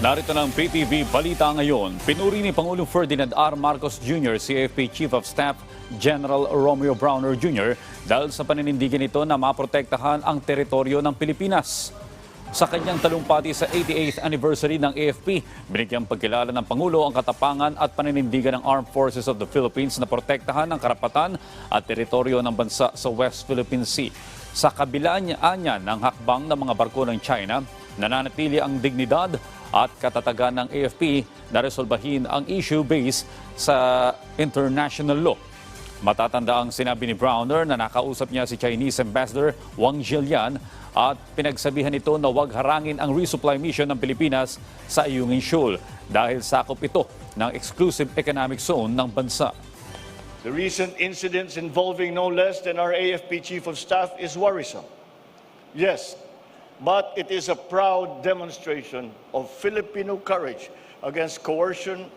Narito ng PTV Balita ngayon. Pinuri ni Pangulong Ferdinand R. Marcos Jr. si AFP Chief of Staff General Romeo Browner Jr. dahil sa paninindigan nito na maprotektahan ang teritoryo ng Pilipinas. Sa kanyang talumpati sa 88th anniversary ng AFP, binigyang pagkilala ng Pangulo ang katapangan at paninindigan ng Armed Forces of the Philippines na protektahan ang karapatan at teritoryo ng bansa sa West Philippine Sea. Sa kabila niya ng hakbang ng mga barko ng China, nananatili ang dignidad at katatagan ng AFP na resolbahin ang issue based sa international law. Matatanda ang sinabi ni Browner na nakausap niya si Chinese Ambassador Wang Zhilian at pinagsabihan ito na huwag harangin ang resupply mission ng Pilipinas sa Ayungin Shoal dahil sakop ito ng exclusive economic zone ng bansa. The recent incidents involving no less than our AFP Chief of Staff is worrisome. Yes, but it is a proud demonstration of Filipino courage against coercion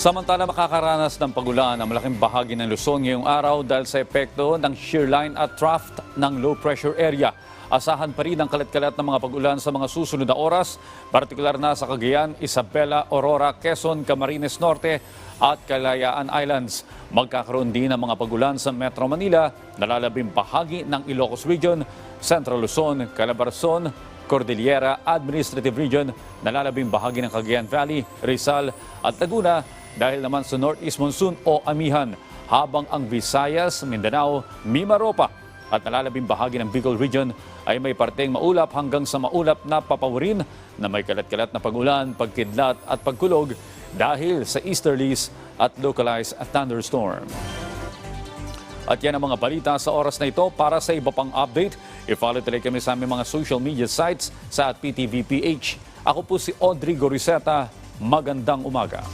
Samantala makakaranas ng pagulan ang malaking bahagi ng Luzon ngayong araw dahil sa epekto ng shear line at trough ng low pressure area. Asahan pa rin ang kalat-kalat ng mga pagulan sa mga susunod na oras, partikular na sa Cagayan, Isabela, Aurora, Quezon, Camarines Norte at Kalayaan Islands. Magkakaroon din ng mga pagulan sa Metro Manila, nalalabing bahagi ng Ilocos Region, Central Luzon, Calabarzon, Cordillera Administrative Region, nalalabing bahagi ng Cagayan Valley, Rizal at Laguna dahil naman sa Northeast Monsoon o Amihan, habang ang Visayas, Mindanao, Mimaropa at nalalabing bahagi ng Bicol Region ay may parteng maulap hanggang sa maulap na papawirin na may kalat-kalat na pagulan, pagkidlat at pagkulog dahil sa easterlies at localized thunderstorm. At yan ang mga balita sa oras na ito. Para sa iba pang update, i-follow tuloy kami sa aming mga social media sites sa PTVPH. Ako po si Audrey Goriseta. Magandang umaga.